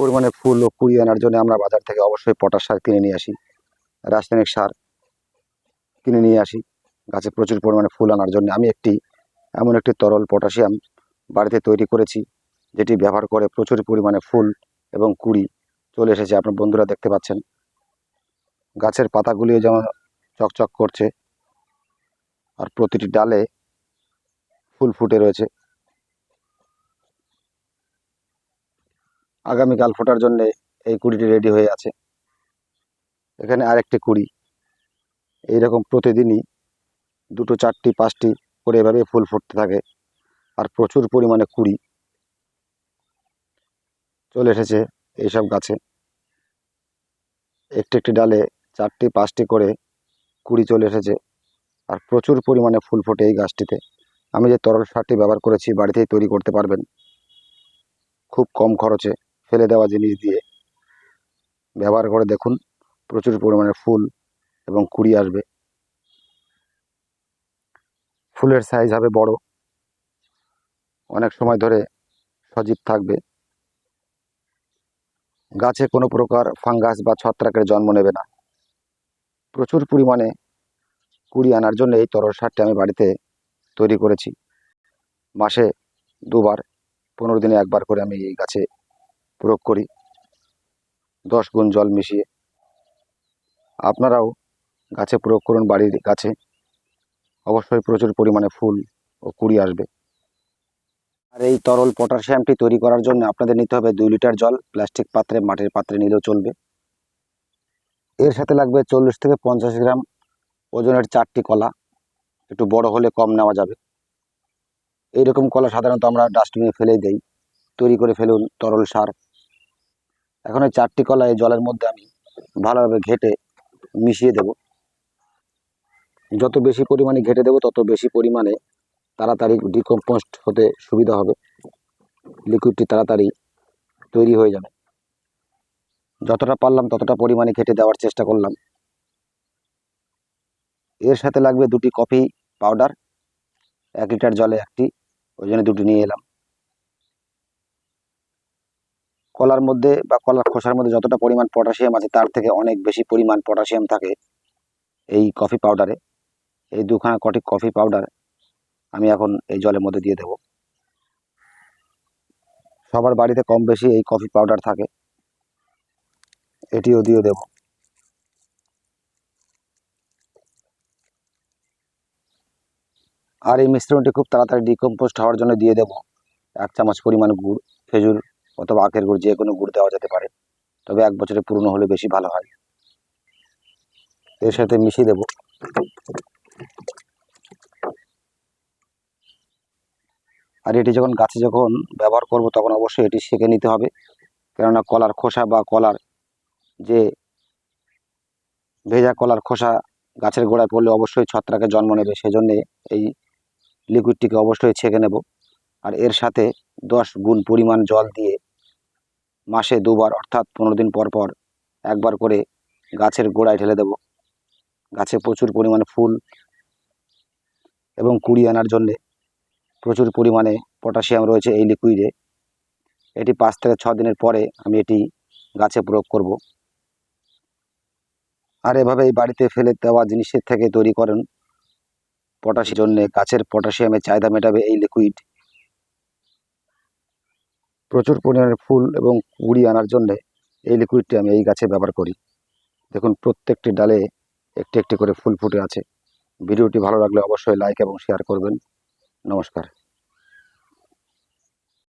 পরিমাণে ফুল ও কুড়ি আনার জন্য আমরা বাজার থেকে অবশ্যই পটাশ সার কিনে নিয়ে আসি। রাসায়নিক সার কিনে নিয়ে আসি। গাছে প্রচুর পরিমাণে ফুল আনার জন্য আমি একটি, এমন একটি তরল পটাশিয়াম বাড়িতে তৈরি করেছি, যেটি ব্যবহার করে প্রচুর পরিমাণে ফুল এবং কুড়ি চলে এসেছে। আপনার বন্ধুরা দেখতে পাচ্ছেন। গাছের পাতাগুলিও যেমন চকচক করছে, আর প্রতিটি ডালে ফুল ফুটে রয়েছে। আগামীকাল ফোটার জন্য এই কুড়িটি রেডি হয়ে আছে। এখানে আরেকটি কুড়ি। এইরকম প্রতিদিনই দুটো, চারটি, পাঁচটি করে এভাবে ফুল ফুটতে থাকে আর প্রচুর পরিমাণে কুড়ি চলে এসেছে এইসব গাছে। একটি একটি ডালে চারটি, পাঁচটি করে কুড়ি চলে এসেছে আর প্রচুর পরিমাণে ফুল ফোটে এই গাছটিতে। আমি যে তরল সারটি ব্যবহার করেছি, বাড়িতেই তৈরি করতে পারবেন। খুব কম খরচে ফেলে দেওয়া জিনিস দিয়ে ব্যবহার করে দেখুন, প্রচুর পরিমাণে ফুল এবং কুড়ি আসবে। ফুলের সাইজ হবে বড়। অনেক সময় ধরে সজীব থাকবে। গাছে কোনো প্রকার ফাঙ্গাস বা ছত্রাকের জন্ম নেবে না। প্রচুর পরিমাণে কুড়ি আনার জন্য এই তরল সারটি আমি বাড়িতে তৈরি করেছি। মাসে দুবার, পনেরো দিনে একবার করে আমি এই গাছে প্রয়োগ করি। দশ গুণ জল মিশিয়ে। আপনারাও গাছে প্রয়োগ করুন বাড়ির গাছে। অবশ্যই প্রচুর পরিমাণে ফুল ও কুড়ি আসবে। আর এই তরল পটাশিয়ামটি তৈরি করার জন্য আপনাদের নিতে হবে দুই লিটার জল। প্লাস্টিক পাত্রে, মাটির পাত্রে নিলেও চলবে। এর সাথে লাগবে চল্লিশ থেকে পঞ্চাশ গ্রাম ওজনের চারটি কলা। একটু বড় হলে কম নেওয়া যাবে। এইরকম কলা সাধারণত আমরা ডাস্টবিনে ফেলেই দেই। তৈরি করে ফেলুন তরল সার। এখন ওই চারটি কলা এই জলের মধ্যে আমি ভালোভাবে ঘেটে মিশিয়ে দেব। যত বেশি পরিমাণে ঘেটে দেবো, তত বেশি পরিমাণে তাড়াতাড়ি ডিকম্পোস্ট হতে সুবিধা হবে। লিকুইডটি তাড়াতাড়ি তৈরি হয়ে যাবে। যতটা পারলাম ততটা পরিমাণে ঘেটে দেওয়ার চেষ্টা করলাম। এর সাথে লাগবে দুটি কফি পাউডার এক লিটার জলে একটি, ওই জন্য দুটি নিয়ে এলাম। কলার মধ্যে বা কলার খোসার মধ্যে যতটা পরিমাণ পটাশিয়াম আছে, তার থেকে অনেক বেশি পরিমাণ পটাশিয়াম থাকে এই কফি পাউডারে। এই দুখানা কটি কফি পাউডার আমি এখন এই জলের মধ্যে দিয়ে দেব। সবার বাড়িতে কম বেশি এই কফি পাউডার থাকে। এটিও দিয়ে দেব। আর এই মিশ্রণটি খুব তাড়াতাড়ি ডিকম্পোস্ট হওয়ার জন্য দিয়ে দেব। এক চামচ পরিমাণ গুড়, খেজুর অথবা আখের গুড় যে কোনো গুড় দেওয়া যেতে পারে। তবে এক বছরে পুরনো হলে বেশি ভালো হয়। এর সাথে মিশিয়ে দেব। আর এটি যখন গাছে যখন ব্যবহার করব তখন অবশ্যই এটি সেঁকে নিতে হবে। কেননা কলার খোসা বা কলার যে ভেজা কলার খোসা গাছের গোড়ায় পড়লে অবশ্যই ছত্রাকের জন্ম নেবে। সেজন্যে এই লিকুইডটিকে অবশ্যই ছেঁকে নেব। আর এর সাথে দশ গুণ পরিমাণ জল দিয়ে মাসে দুবার, অর্থাৎ পনেরো দিন পর পর একবার করে গাছের গোড়ায় ঢেলে দেব। গাছে প্রচুর পরিমাণে ফুল এবং কুড়ি আনার জন্যে প্রচুর পরিমাণে পটাশিয়াম রয়েছে এই লিকুইডে এটি পাঁচ থেকে ছ দিনের পরে আমি এটি গাছে প্রয়োগ করব। আর এভাবে এই বাড়িতে ফেলে দেওয়া জিনিসের থেকে তৈরি করেন পটাশির জন্যে গাছের পটাশিয়ামের চাহিদা মেটাবে এই লিকুইড প্রচুর পরিমাণে ফুল এবং কুড়ি আনার জন্যে এই লিকুইডটি আমি এই গাছে ব্যবহার করি। দেখুন, প্রত্যেকটি ডালে একটি একটি করে ফুল ফুটে আছে। ভিডিওটি ভালো লাগলে অবশ্যই লাইক এবং শেয়ার করবেন। নমস্কার।